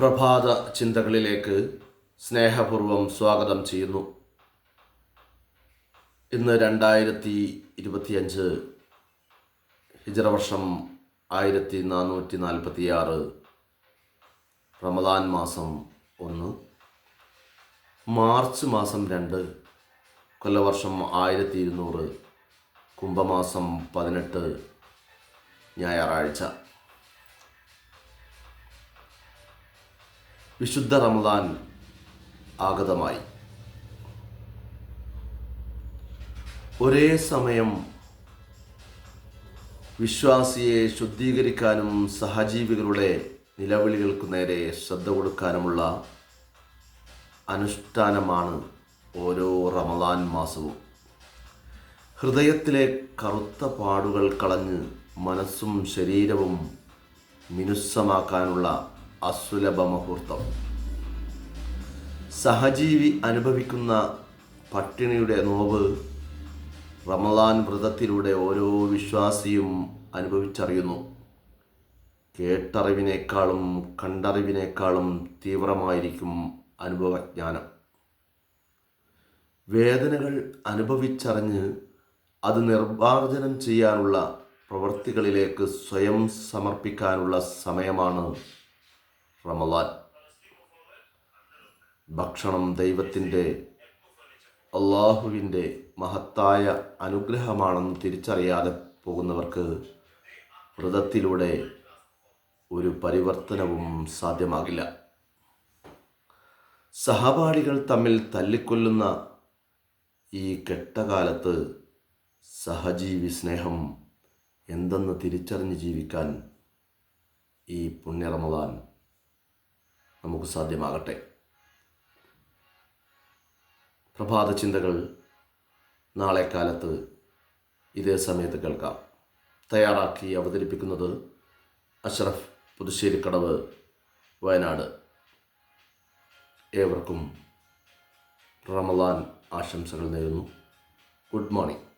പ്രഭാത ചിന്തകളിലേക്ക് സ്നേഹപൂർവം സ്വാഗതം ചെയ്യുന്നു. ഇന്ന് രണ്ടായിരത്തി ഇരുപത്തിയഞ്ച് ഹിജറ വർഷം ആയിരത്തി നാനൂറ്റി നാൽപ്പത്തി ആറ് റമദാൻ മാസം ഒന്ന്. മാർച്ച് മാസം രണ്ട് കൊല്ലവർഷം ആയിരത്തി ഇരുന്നൂറ് കുംഭമാസം പതിനെട്ട് ഞായറാഴ്ച. വിശുദ്ധ റമദാൻ ആഗതമായി. ഒരേ സമയം വിശ്വാസിയെ ശുദ്ധീകരിക്കാനും സഹജീവികളുടെ നിലവിളികൾക്കു നേരെ ശ്രദ്ധ കൊടുക്കാനുമുള്ള അനുഷ്ഠാനമാണ് ഓരോ റമദാൻ മാസവും. ഹൃദയത്തിലെ കറുത്ത പാടുകൾ കളഞ്ഞ് മനസ്സും ശരീരവും മിനുസമാക്കാനുള്ള അസുലഭ മുഹൂർത്തം സഹജീവി അനുഭവിക്കുന്ന പട്ടിണിയുടെ നോവ് റമദാൻ വ്രതത്തിലൂടെ ഓരോ വിശ്വാസിയും അനുഭവിച്ചറിയുന്നു. കേട്ടറിവിനേക്കാളും കണ്ടറിവിനേക്കാളും തീവ്രമായിരിക്കും അനുഭവജ്ഞാനം. വേദനകൾ അനുഭവിച്ചറിഞ്ഞ് അത് നിർമാർജനം ചെയ്യാനുള്ള പ്രവൃത്തികളിലേക്ക് സ്വയം സമർപ്പിക്കാനുള്ള സമയമാണ് റമദാൻ. ഭക്ഷണം ദൈവത്തിന്റെ അള്ളാഹുവിന്റെ മഹത്തായ അനുഗ്രഹമാണെന്ന് തിരിച്ചറിയാതെ പോകുന്നവർക്ക് വ്രതത്തിലൂടെ ഒരു പരിവർത്തനവും സാധ്യമാകില്ല. സഹപാഠികൾ തമ്മിൽ തല്ലിക്കൊല്ലുന്ന ഈ കെട്ടകാലത്ത് സഹജീവി സ്നേഹം എന്തെന്ന് തിരിച്ചറിഞ്ഞ് ജീവിക്കാൻ ഈ പുണ്യ റമദാൻ നമുക്ക് സാധ്യമാകട്ടെ. പ്രഭാത ചിന്തകൾ നാളെ കാലത്ത് ഇതേ സമയത്ത് കേൾക്കാം. തയ്യാറാക്കി അവതരിപ്പിക്കുന്നത് അഷ്റഫ് പുതുശ്ശേരിക്കടവ് വയനാട്. ഏവർക്കും റമദാൻ ആശംസകൾ നേരുന്നു. Good morning.